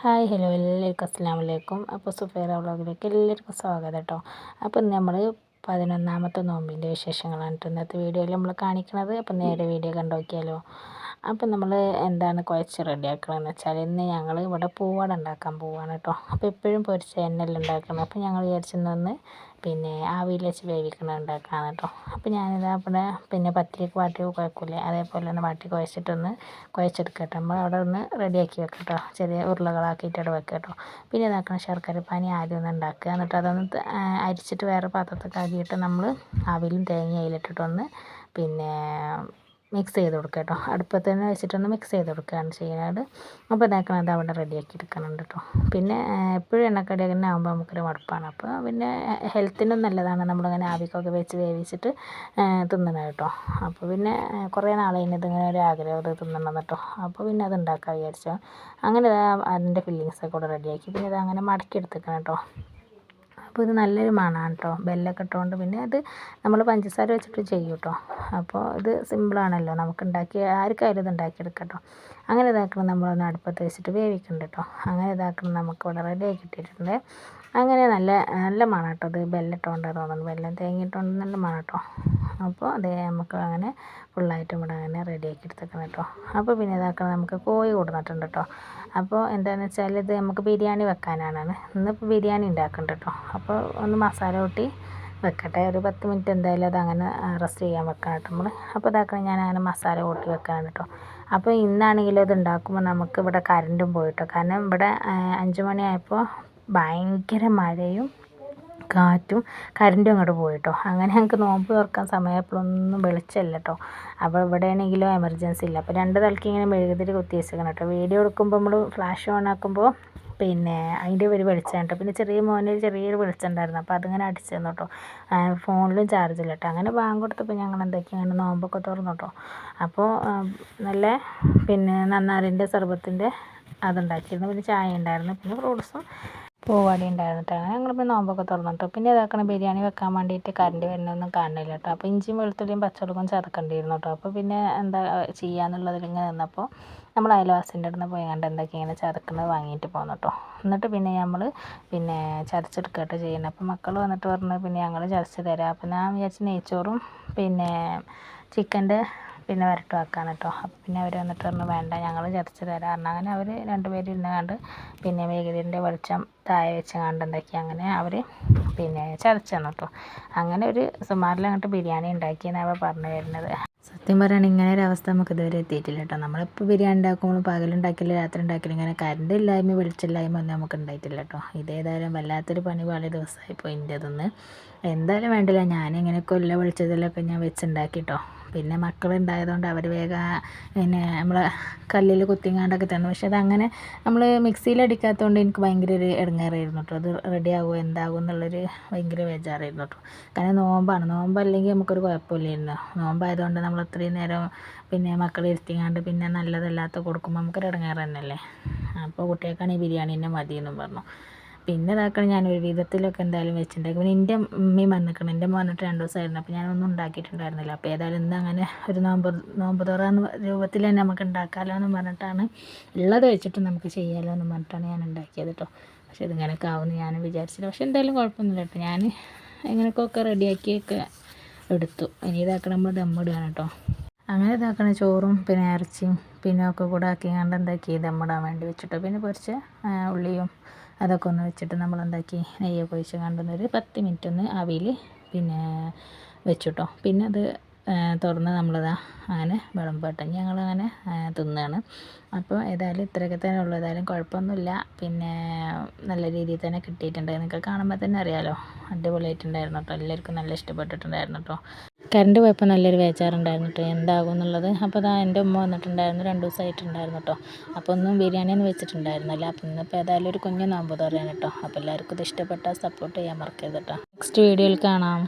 Hi hello എല്ലാവർക്കും അസ്സാം വലൈക്കും അപ്പോൾ സുഫേറ വ്ളോഗിലേക്ക് എല്ലാവർക്കും സ്വാഗതം കേട്ടോ. അപ്പോൾ നമ്മൾ പതിനൊന്നാമത്തെ നോമ്പിന്റെ വിശേഷങ്ങളാണ് ഇന്നത്തെ വീഡിയോയിൽ നമ്മൾ കാണിക്കുന്നത് അപ്പോൾ നേരെ വീഡിയോ കണ്ടു നോക്കിയാലോ. അപ്പോൾ നമ്മൾ എന്താണ് കുഴച്ച് റെഡിയാക്കണമെന്ന് വെച്ചാൽ ഇന്ന് ഞങ്ങൾ ഇവിടെ പൂവട ഉണ്ടാക്കാൻ പോവുകയാണ് കേട്ടോ അപ്പോൾ എപ്പോഴും പൊരിച്ച എണ്ണയിൽ ഉണ്ടാക്കണം. അപ്പോൾ ഞങ്ങൾ വിചാരിച്ചെന്ന് പിന്നെ ആവിയിൽ വെച്ച് വേവിക്കണം ഉണ്ടാക്കാൻ കേട്ടോ അപ്പോൾ ഞാനിതാ ഇവിടെ പിന്നെ പത്തിരിക്ക് വാട്ടി കുഴക്കില്ലേ അതേപോലെ ഒന്ന് വാട്ടി കുഴച്ചിട്ടൊന്ന് കുഴച്ചെടുക്കട്ടെ. നമ്മൾ അവിടെ ഒന്ന് റെഡിയാക്കി വെക്കാം കേട്ടോ ചെറിയ ഉരുളകളാക്കിയിട്ട് അവിടെ വെക്കാം കേട്ടോ പിന്നെ ഇതാക്കണം ശർക്കര പാനി ആദ്യം ഒന്ന് ഉണ്ടാക്കുക എന്നിട്ട് അതൊന്ന് അരിച്ചിട്ട് വേറെ പാത്രത്തൊക്കെ ആക്കിയിട്ട് നമ്മൾ ആവിയിലും തേങ്ങ അതിലിട്ടിട്ടൊന്ന് പിന്നെ മിക്സ് ചെയ്ത് കൊടുക്കുക കേട്ടോ. അടുപ്പത്ത് തന്നെ വെച്ചിട്ടൊന്ന് മിക്സ് ചെയ്ത് കൊടുക്കുകയാണ് ചെയ്യുന്നത്. അപ്പോൾ ഇതാക്കണം അത് അവിടെ റെഡിയാക്കി എടുക്കുന്നുണ്ട് കേട്ടോ. പിന്നെ എപ്പോഴും എണ്ണക്കടി തന്നെ ആകുമ്പോൾ നമുക്കൊരു മടുപ്പാണ്. അപ്പോൾ പിന്നെ ഹെൽത്തിനും നല്ലതാണ്. നമ്മളിങ്ങനെ ആവിക്കൊക്കെ വെച്ച് വേവിച്ചിട്ട് തിന്നണം കേട്ടോ. അപ്പോൾ പിന്നെ കുറേ നാളെ ഇതിങ്ങനെ ഒരു ആഗ്രഹം അത് തിന്നണം കേട്ടോ. അപ്പോൾ പിന്നെ അത് ഉണ്ടാക്കാൻ വിചാരിച്ചു. അങ്ങനെ അതിന്റെ ഫില്ലിങ്സൊക്കെ കൂടെ റെഡിയാക്കി പിന്നെ ഇത് അങ്ങനെ മടക്കി എടുത്തേക്കണം കേട്ടോ. അപ്പോൾ ഇത് നല്ലൊരു മണമാണ് കേട്ടോ ബെല്ലൊക്കെ ഇട്ടുകൊണ്ട് പിന്നെ അത് നമ്മൾ പഞ്ചസാര വെച്ചിട്ട് ചെയ്യും കേട്ടോ അപ്പോൾ ഇത് സിമ്പിളാണല്ലോ നമുക്ക് ഉണ്ടാക്കി ആർക്കായാലും ഇത് ഉണ്ടാക്കിയെടുക്കാം കേട്ടോ അങ്ങനെ ഇതാക്കണം നമ്മളൊന്ന് അടുപ്പത്ത് വെച്ചിട്ട് വേവിക്കുന്നുണ്ട് കേട്ടോ അങ്ങനെ ഇതാക്കണം നമുക്ക് ഇവിടെ റെഡി ആക്കി കിട്ടിയിട്ടുണ്ട്. അങ്ങനെ നല്ല നല്ല മണം കേട്ടോ അത്. ബെല്ലിട്ടുകൊണ്ട് തോന്നുന്നു ബെല്ലം തേങ്ങിയിട്ടുണ്ട് നല്ല മണം കേട്ടോ അപ്പോൾ അതേ നമുക്ക് അങ്ങനെ ഫുള്ളായിട്ടും ഇവിടെ അങ്ങനെ റെഡിയാക്കി എടുത്തേക്കണം കേട്ടോ. അപ്പോൾ പിന്നെ ഇതാക്കണം നമുക്ക് കോഴി കൊടുന്നിട്ടുണ്ട് കേട്ടോ. അപ്പോൾ എന്താണെന്ന് വെച്ചാൽ ഇത് നമുക്ക് ബിരിയാണി വെക്കാനാണ്. ഇന്നിപ്പോൾ ബിരിയാണി ഉണ്ടാക്കുന്നുണ്ട് കേട്ടോ. അപ്പോൾ ഒന്ന് മസാല കൂട്ടി വെക്കട്ടെ. ഒരു പത്ത് മിനിറ്റ് എന്തായാലും അത് അങ്ങനെ റെസ്റ്റ് ചെയ്യാൻ വെക്കണം കേട്ടോ നമ്മൾ അപ്പോൾ ഇതാക്കണം ഞാൻ അങ്ങനെ മസാല കൂട്ടി വെക്കാനാണ് കേട്ടോ. അപ്പോൾ ഇന്നാണെങ്കിലും ഇത് ഉണ്ടാക്കുമ്പോൾ നമുക്ക് ഇവിടെ കറണ്ടും പോയിട്ടോ കാരണം ഇവിടെ അഞ്ച് മണിയായപ്പോൾ ഭയങ്കര മഴയും കാറ്റും കറണ്ടും അങ്ങോട്ട് പോയിട്ടോ. അങ്ങനെ ഞങ്ങൾക്ക് നോമ്പ് തുറക്കാൻ സമയമായപ്പോഴൊന്നും വെളിച്ചമില്ല കേട്ടോ. അപ്പോൾ ഇവിടെയാണെങ്കിലും എമർജൻസി ഇല്ല. അപ്പോൾ രണ്ട് തലയ്ക്ക് ഇങ്ങനെ മെഴുകുതിരി കുത്തി വെച്ചേക്കണം കേട്ടോ. വീഡിയോ എടുക്കുമ്പോൾ നമ്മൾ ഫ്ലാഷ് ഓൺ ആക്കുമ്പോൾ പിന്നെ അതിന്റെ ഒരു വെളിച്ചം കേട്ടോ പിന്നെ ചെറിയ മോനിൽ ചെറിയൊരു വെളിച്ചം ഉണ്ടായിരുന്നു. അപ്പോൾ അതിങ്ങനെ അടിച്ചു തന്നു കേട്ടോ. ഫോണിലും ചാർജ് ഇല്ല കേട്ടോ. അങ്ങനെ ബാങ്ക് കൊടുത്തപ്പോൾ ഞങ്ങൾ എന്തൊക്കെയാണ് അങ്ങനെ നോമ്പൊക്കെ തുറന്നു കേട്ടോ. അപ്പോൾ നല്ല പിന്നെ നന്നാറിന്റെ സർബത്തിന്റെ അതുണ്ടാക്കിയിരുന്നു. പിന്നെ ചായ ഉണ്ടായിരുന്നു. പിന്നെ ഫ്രൂട്ട്സും പൂവാടി ഉണ്ടായിരുന്നിട്ട് അങ്ങനെ ഞങ്ങളിപ്പോൾ നോമ്പൊക്കെ തുറന്നിട്ടു. പിന്നെ ഇതാക്കണ ബിരിയാണി വെക്കാൻ വേണ്ടിയിട്ട് കറണ്ട് വരുന്നൊന്നും കാണുന്നില്ല കേട്ടോ. അപ്പോൾ ഇഞ്ചിയും വെളുത്തുള്ളിയും പച്ചമുളകും ചതക്കേണ്ടിയിരുന്നു കേട്ടോ. അപ്പോൾ പിന്നെ എന്താ ചെയ്യാന്നുള്ളതിൽ ഇങ്ങനെ നിന്നപ്പോൾ നമ്മൾ അയൽവാസിന്റെ അടുത്ത് പോയി കണ്ട് എന്തൊക്കെ ഇങ്ങനെ ചതക്കുന്നത് വാങ്ങിയിട്ട് പോന്നു കേട്ടോ. എന്നിട്ട് പിന്നെ നമ്മൾ പിന്നെ ചതച്ചെടുക്കട്ടെ ചെയ്യുന്നത്. അപ്പോൾ മക്കൾ വന്നിട്ട് പറഞ്ഞു പിന്നെ ഞങ്ങൾ ചതച്ച് തരാം. അപ്പോൾ ഞാൻ വിചാരിച്ച് നെയ്ച്ചോറും പിന്നെ ചിക്കന്റെ പിന്നെ വരട്ട് ആക്കാൻ കേട്ടോ അപ്പോൾ പിന്നെ അവർ വന്നിട്ട് പറഞ്ഞു വേണ്ട ഞങ്ങൾ ചതച്ച് തരാം. പറഞ്ഞു അങ്ങനെ അവർ രണ്ടുപേരും ഇരുന്ന് കണ്ട് പിന്നെ മെഴുകുതിരിന്റെ വെളിച്ചം താഴെ വെച്ച് കണ്ട് എന്തൊക്കെ അങ്ങനെ അവർ പിന്നെ ചതച്ച് തന്നു കേട്ടോ അങ്ങനെ ഒരു സുമാറിൽ അങ്ങോട്ട് ബിരിയാണി ഉണ്ടാക്കിയെന്നാണ് അവർ പറഞ്ഞു വരുന്നത്. സത്യം പറയുകയാണെങ്കിൽ ഇങ്ങനെ ഒരു അവസ്ഥ നമുക്ക് ഇതുവരെ എത്തിയിട്ടില്ല കേട്ടോ നമ്മളിപ്പോൾ ബിരിയാണി ഉണ്ടാക്കുമ്പോൾ പകലുണ്ടാക്കില്ല രാത്രി ഉണ്ടാക്കില്ല ഇങ്ങനെ കറണ്ട് ഇല്ലായ്മ വെളിച്ചില്ലായ്മ ഒന്നും നമുക്ക് ഉണ്ടായിട്ടില്ല കേട്ടോ ഇതേതായാലും വല്ലാത്തൊരു പണി പല ദിവസമായി പോയി എന്റെ അതൊന്ന് എന്തായാലും വേണ്ടില്ല ഞാനിങ്ങനെ കൊല്ല വെളിച്ചതിലൊക്കെ ഞാൻ വെച്ചുണ്ടാക്കി കേട്ടോ പിന്നെ മക്കളുണ്ടായതുകൊണ്ട് അവർ വേഗം പിന്നെ നമ്മൾ കല്ലിൽ കുത്തിങ്ങാണ്ടൊക്കെ തന്നു. പക്ഷെ അതങ്ങനെ നമ്മൾ മിക്സിയിൽ അടിക്കാത്തതുകൊണ്ട് എനിക്ക് ഭയങ്കര ഒരു ഇടങ്ങേറായിരുന്നു കേട്ടോ. അത് റെഡി ആകുമോ എന്താകും എന്നുള്ളൊരു ഭയങ്കര ബേജാറായിരുന്നു കേട്ടോ. കാരണം നോമ്പാണ്. നോമ്പല്ലെങ്കിൽ നമുക്കൊരു കുഴപ്പമില്ലായിരുന്നു. നോമ്പായതുകൊണ്ട് നമ്മൾ അത്രയും നേരം പിന്നെ മക്കളെ ഇരുത്തിങ്ങാണ്ട് പിന്നെ നല്ലതല്ലാത്ത കൊടുക്കുമ്പോൾ നമുക്കൊരു ഇടങ്ങേറ് തന്നെയല്ലേ? അപ്പോൾ കുട്ടികൾക്കാണെങ്കിൽ ബിരിയാണി തന്നെ മതിയെന്നും പറഞ്ഞു. പിന്നെ ഇതാക്കണം ഞാൻ ഒരു വിധത്തിലൊക്കെ എന്തായാലും വെച്ചിട്ടുണ്ടാക്കി പിന്നെ എന്റെ ഉമ്മയും വന്നിക്കണം എന്റെ വന്നിട്ട് രണ്ട് ദിവസമായിരുന്നു. അപ്പോൾ ഞാനൊന്നും ഉണ്ടാക്കിയിട്ടുണ്ടായിരുന്നില്ല. അപ്പോൾ ഏതായാലും ഇന്ന് അങ്ങനെ ഒരു നോമ്പ് നോമ്പ് തുറ രൂപത്തിൽ തന്നെ നമുക്ക് ഉണ്ടാക്കാമല്ലോ എന്ന് പറഞ്ഞിട്ടാണ് ഉള്ളത് വെച്ചിട്ട് നമുക്ക് ചെയ്യാമല്ലോ എന്ന് പറഞ്ഞിട്ടാണ് ഞാൻ ഉണ്ടാക്കിയത് കേട്ടോ പക്ഷേ ഇതിങ്ങനെയൊക്കെ ആവുമെന്ന് ഞാനും വിചാരിച്ചില്ല. പക്ഷേ എന്തായാലും കുഴപ്പമൊന്നുമില്ല കേട്ടോ ഞാൻ എങ്ങനെയൊക്കെ റെഡിയാക്കിയൊക്കെ എടുത്തു. ഇനി ഇതാക്കണം നമ്മൾ ദമ്മിടുകയാണ് കേട്ടോ അങ്ങനെ ഇതാക്കണ ചോറും പിന്നെ ഇറച്ചിയും പിന്നെ ഒക്കെ കൂടെ ആക്കി കണ്ട് എന്താക്കി ദമ്മിടാൻ വേണ്ടി വെച്ചിട്ടോ പിന്നെ കുറച്ച് ഉള്ളിയും അതൊക്കെ ഒന്ന് വെച്ചിട്ട് നമ്മൾ എന്താക്കി നെയ്യൊക്കെ ഒഴിച്ച് കണ്ടൊന്നൊരു പത്ത് മിനിറ്റ് ഒന്ന് ആവിയിൽ പിന്നെ വെച്ചു പിന്നെ അത് തുറന്ന് നമ്മളിതാ അങ്ങനെ വിളമ്പട്ട ഞങ്ങൾ അങ്ങനെ തിന്നുകയാണ് അപ്പോൾ ഏതായാലും ഇത്രയൊക്കെ തന്നെ ഉള്ളൂ. ഏതായാലും കുഴപ്പമൊന്നുമില്ല. പിന്നെ നല്ല രീതിയിൽ തന്നെ കിട്ടിയിട്ടുണ്ട്. നിങ്ങൾക്ക് കാണുമ്പോൾ തന്നെ അറിയാമല്ലോ അടിപൊളിയായിട്ടുണ്ടായിരുന്നു കേട്ടോ. എല്ലാവർക്കും നല്ല ഇഷ്ടപ്പെട്ടിട്ടുണ്ടായിരുന്നു കേട്ടോ. കറണ്ട് പോയപ്പോൾ നല്ലൊരു വേച്ചാറുണ്ടായിരുന്നു കേട്ടോ. എന്താകും എന്നുള്ളത് അപ്പോൾ അതാ എന്റെ ഉമ്മ വന്നിട്ടുണ്ടായിരുന്നു. രണ്ട് ദിവസമായിട്ടുണ്ടായിരുന്നു കേട്ടോ. അപ്പോൾ ഒന്നും ബിരിയാണി ഒന്നും വെച്ചിട്ടുണ്ടായിരുന്നില്ല. അപ്പോൾ ഇന്നിപ്പോൾ ഏതായാലും ഒരു കുഞ്ഞു നോമ്പ് തുറയാണ് കേട്ടോ. അപ്പോൾ എല്ലാവർക്കും ഇത് ഇഷ്ടപ്പെട്ടാൽ സപ്പോർട്ട് ചെയ്യാൻ മറക്കരുത് കേട്ടോ. നെക്സ്റ്റ് വീഡിയോയിൽ കാണാം.